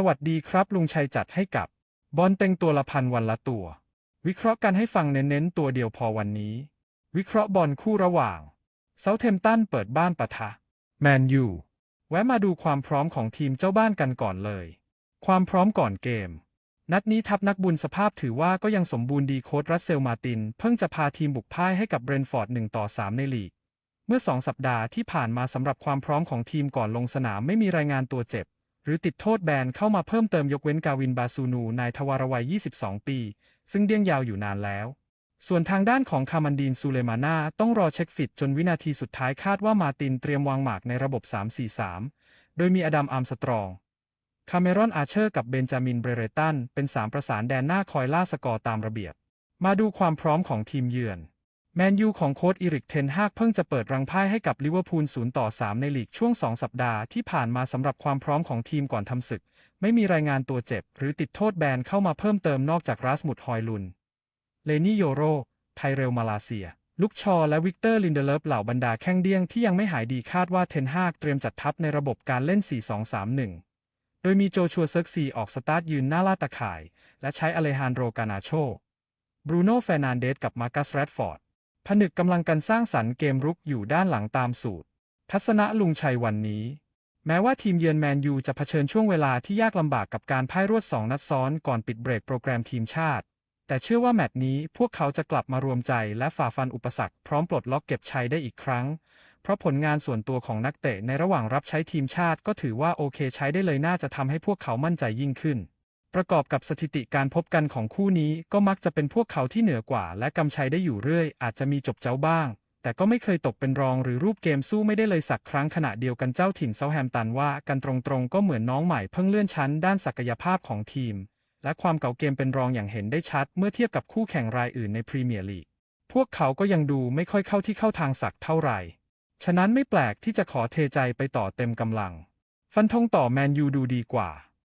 สวัสดีครับ ลุงชัยจัดให้กับบอลเต็งตัวละพันวันละตัว วิเคราะห์กันให้ฟังเน้นๆตัวเดียวพอวันนี้ วิเคราะห์บอลคู่ระหว่างเซาเทมตันเปิดบ้านปะทะ แมนยูแวะมาดูความพร้อมของทีมเจ้าบ้านกันก่อนเลย ความพร้อมก่อนเกม นัดนี้ทัพนักบุญสภาพถือว่าก็ยังสมบูรณ์ดีโค้ชรัสเซลมาติน เพิ่งจะพาทีมบุกพ่ายให้กับเบรนฟอร์ด1ต่อ3ในลีก เมื่อ 2 สัปดาห์ที่ผ่านมาสำหรับความพร้อมของทีมก่อนลงสนามไม่มีรายงานตัวเจ็บ รือติดโทษแบนเข้ามาเพิ่มเติมยกเว้นกาวินบาซูนู นายทวารวัย 22 ปี ซึ่งเดี้ยงยาวอยู่นานแล้ว ส่วนทางด้านของคามันดีนซูเลมาน่าต้องรอเช็คฟิตจนวินาทีสุดท้ายคาดว่ามาตินเตรียมวางหมากในระบบ 3-4-3 โดยมีอดัมอาร์มสตรอง คาเมรอนอาร์เชอร์กับเบนจามินเบรเรตันเป็นสามประสานแดนหน้าคอยล่าสกอร์ตามระเบียบ มาดูความพร้อมของทีมเยือน แมนยูของโค้ชอีริกเทนฮากเพิ่งจะเปิดรังพ่ายให้กับลิเวอร์พูล0ต่อ3ในลีกช่วง 2 สัปดาห์ที่ผ่านมาสำหรับความพร้อมของทีมก่อนทำศึก ไม่มีรายงานตัวเจ็บ หรือติดโทษแบนเข้ามาเพิ่มเติมนอกจากรัสมุดฮอยลุน เลนี่โยโร ไทเรลมาลาเซีย ลุกชอและวิกเตอร์ลินเดเลฟเหล่าบรรดาแข้งเดี้ยงที่ยังไม่หายดีคาดว่าเทนฮากเตรียมจัดทัพในระบบการเล่น 4-2-3-1 โดยมีโจชัวเซิร์กซีออกสตาร์ทยืนหน้าลาตะข่าย และใช้อเลฮานโรกานาโช บรูโน่เฟรนันเดสกับมาร์กัสแรดฟอร์ด ผนึกกำลังกันสร้างสรรค์เกมรุกอยู่ด้านหลังตามสูตร ทัศนะลุงชัยวันนี้ แม้ว่าทีมเยือนแมนยูจะเผชิญช่วงเวลาที่ยากลำบากกับการพ่ายรวด 2 นัดซ้อนก่อนปิดเบรกโปรแกรมทีมชาติ แต่เชื่อว่าแมตช์นี้พวกเขาจะกลับมารวมใจและฝ่าฟันอุปสรรคพร้อมปลดล็อกเก็บชัยได้อีกครั้ง เพราะผลงานส่วนตัวของนักเตะในระหว่างรับใช้ทีมชาติก็ถือว่าโอเคใช้ได้เลยน่าจะทำให้พวกเขามั่นใจยิ่งขึ้น ประกอบกับสถิติการพบกันของคู่นี้ก็มักจะเป็นพวกเขาที่เหนือกว่า และกำชัยได้อยู่เรื่อย อาจจะมีจบเจ้าบ้าง แต่ก็ไม่เคยตกเป็นรองหรือรูปเกมสู้ไม่ได้เลยสักครั้งขณะเดียวกันเจ้าถิ่นเซาแฮมตันว่ากันตรงๆ ก็เหมือนน้องใหม่เพิ่งเลื่อนชั้นด้านศักยภาพของทีม และความเก่าเกมเป็นรองอย่างเห็นได้ชัด เมื่อเทียบกับคู่แข่งรายอื่นในพรีเมียร์ลีกพวกเขาก็ยังดูไม่ค่อยเข้าที่เข้าทางสักเท่าไหร่ ฉะนั้นไม่แปลกที่จะขอเทใจไปต่อเต็มกำลัง ฟันธงต่อแมนยูดูดีกว่า